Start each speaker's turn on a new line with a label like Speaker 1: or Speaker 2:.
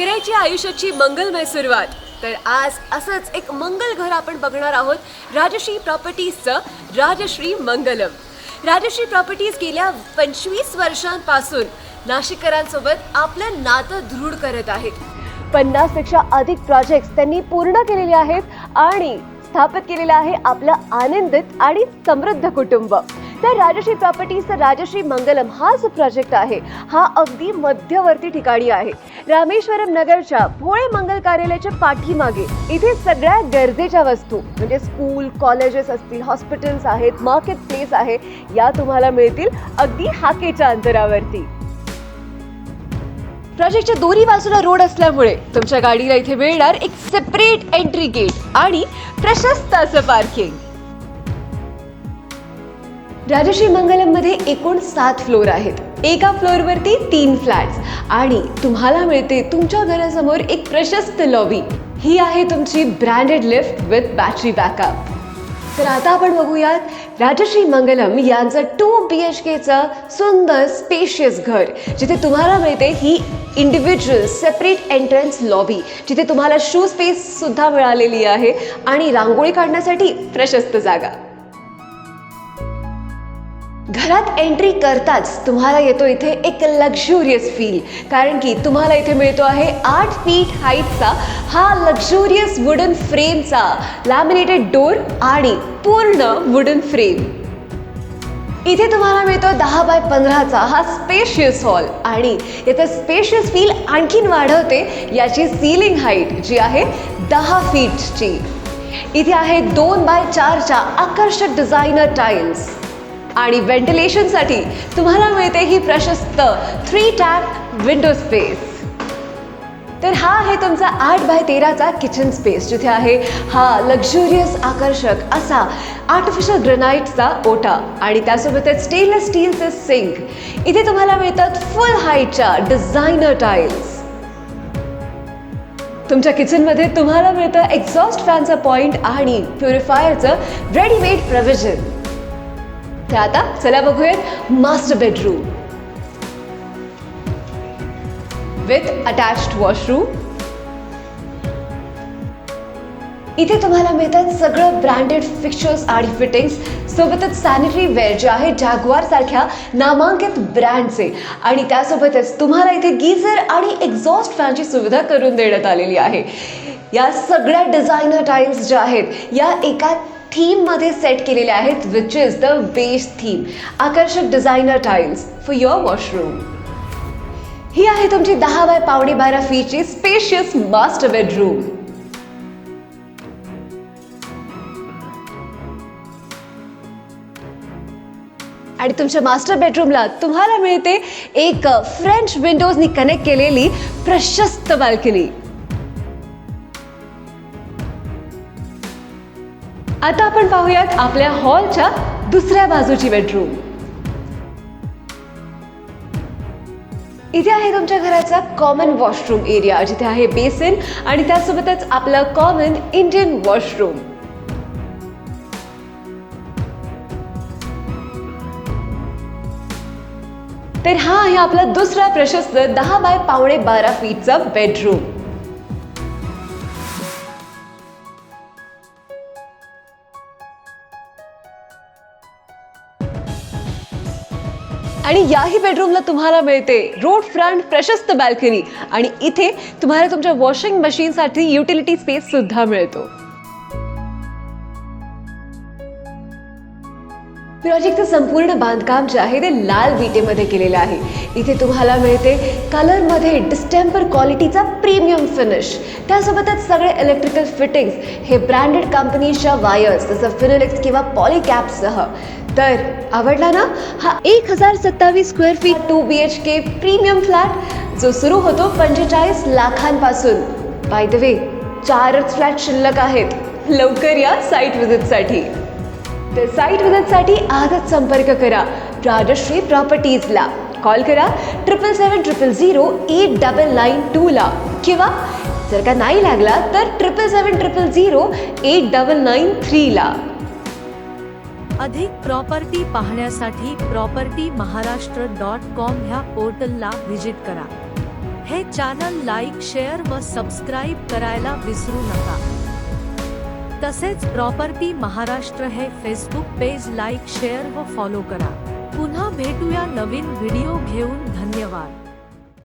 Speaker 1: करायची आयुष्याची मंगलमय सुरुवात. तर आज असंच एक मंगल घर आपण बघणार आहोत राजश्री प्रॉपर्टीजचं राजश्री मंगलम. राजश्री प्रॉपर्टीज गेल्या पंचवीस वर्षांपासून नाशिककरांसोबत आपलं नातं दृढ करत आहेत. पन्नासपेक्षा अधिक प्रोजेक्ट त्यांनी पूर्ण केलेले आहेत आणि स्थापित केलेलं आहे आपलं आनंदित आणि समृद्ध कुटुंब. तर राजश्री प्रॉपर्टीजचा राजश्री मंगलम हा जो प्रोजेक्ट आहे. हा अगदी मध्यवर्ती ठिकाणी आहे. रामेश्वरम नगरच्या भोळे मंगल कार्यालयाच्या पाठीमागे इथे सगळ्या गरजेच्या वस्तू म्हणजे स्कूल कॉलेजेस असतील हॉस्पिटल्स आहेत मार्केट प्लेस आहे या तुम्हाला मिळतील अगदी हाकेच्या अंतरावरती. प्रोजेक्टच्या दोन्ही बाजूला रोड असल्यामुळे तुमच्या गाडीला इथे मिळणार एक सेपरेट एंट्री गेट आणि प्रशस्त असं पार्किंग राजश्री मंगलममध्ये एकूण सात फ्लोर आहेत. एका फ्लोअरवरती तीन फ्लॅट्स. आणि तुम्हाला मिळते तुमच्या घरासमोर एक प्रशस्त लॉबी ही आहे तुमची branded lift with battery backup तर आता आपण बघूयात राजश्री मंगलम यांचं टू बी एच केचं सुंदर स्पेशियस घर. जिथे तुम्हाला मिळते ही इंडिव्हिज्युअल सेपरेट एंट्रन्स लॉबी जिथे तुम्हाला शू स्पेस सुद्धा मिळालेली आहे आणि रांगोळी काढण्यासाठी प्रशस्त जागा. घरात एंट्री करताच तुम्हाला येतो इथे एक लक्झुरियस फील कारण की तुम्हाला इथे मिळतो आहे आठ फीट हाईटचा हा लक्झुरियस वुडन फ्रेमचा लॅमिनेटेड डोर आणि पूर्ण वुडन फ्रेम इथे तुम्हाला मिळतो दहा बाय पंधराचा हा स्पेशियस हॉल आणि याचं स्पेशियस फील आणखीन वाढवते याची सीलिंग हाईट जी आहे दहा फीटची इथे आहे दोन बाय चारच्या आकर्षक डिझायनर टाईल्स आणि व्हेंटिलेशनसाठी तुम्हाला मिळते ही प्रशस्त थ्री टॅप विंडो स्पेस तर हा आहे तुमचा आठ बाय तेराचा किचन स्पेस जिथे आहे हा लक्झुरियस आकर्षक असा आर्टिफिशियल ग्रेनाईटचा ओटा आणि त्यासोबतच स्टेनलेस स्टीलचे सिंक इथे तुम्हाला मिळतात फुल हाईटच्या डिझायनर टाईल्स तुमच्या किचनमध्ये तुम्हाला मिळतं एक्झॉस्ट फॅनचा पॉईंट आणि प्युरिफायरचं रेडीमेड प्रोव्हिजन तर आता चला बघूयात master bedroom with attached washroom इथे तुम्हाला मिळतात सगळं ब्रँडेड फिक्चर्स आणि फिटिंग्स सोबतच सॅनिटरी वेअर जे आहे जागवार सारख्या नामांकित ब्रँडचे आणि त्यासोबतच तुम्हाला इथे गीझर आणि एक्झॉस्ट फॅनची सुविधा करून देण्यात आलेली आहे. या सगळ्या डिझायनर टाईल्स ज्या आहेत या एका थीममध्ये सेट केलेले आहेत which is the base theme आकर्षक designer tiles for your washroom ही आहे तुमची दहा बाय पावणे बारा फीची स्पेशियस मास्टर बेडरूम आणि तुमच्या मास्टर बेडरूमला तुम्हाला मिळते एक फ्रेंच विंडोजनी कनेक्ट केलेली प्रशस्त बाल्कनी आता आपण पाहूयात आपल्या हॉलच्या दुसऱ्या बाजूची बेडरूम इथे आहे तुमच्या घराचा कॉमन वॉशरूम एरिया जिथे आहे बेसिन आणि त्यासोबतच आपलं कॉमन इंडियन वॉशरूम तर हा आहे आपला दुसरा प्रशस्त दहा बाय पावणे बारा फीटचा बेडरूम आणि याही बेडरूमला तुम्हाला मिळते रोड फ्रंट प्रशस्त बॅल्कनी आणि इथे तुम्हाला तुमच्या वॉशिंग मशीनसाठी युटिलिटी स्पेस सुद्धा मिळतो. प्रोजेक्टचं संपूर्ण बांधकाम जे आहे ते लाल विटेमध्ये केलेलं आहे. इथे तुम्हाला मिळते कलरमध्ये डिस्टेम्पर क्वालिटीचा प्रीमियम फिनिश त्यासोबतच सगळे इलेक्ट्रिकल फिटिंग्स हे ब्रँडेड कंपनीच्या वायर्स जसं फिनोलेक्स किंवा पॉलिकॅपसह तर आवडला ना? हा एक हजार सत्तावीस square feet two B H K premium flat जो सुरू होतो पंचेचाळीस लाखांपासून. बाय द वे चारच फ्लॅट शिल्लक आहेत. लवकर या साईट व्हिजिटसाठी तर साईट विजिटसाठी आजच संपर्क करा. राजश्री प्रॉपर्टीजला कॉल करा triple seven triple zero eight double nine टूला किंवा जर का नाही लागला तर triple seven triple zero eight double nine थ्रीला
Speaker 2: अधिक प्रॉपर्टी पाहण्यासाठी प्रॉपर्टी महाराष्ट्र डॉट कॉम ह्या पोर्टलला व्हिजिट करा. हे चॅनल लाईक शेअर व सबस्क्राईब करायला विसरू नका. तसेच प्रॉपर्टी महाराष्ट्र हे फेसबुक पेज लाईक शेअर व फॉलो करा. पुन्हा भेटूया नवीन व्हिडिओ घेऊन. धन्यवाद.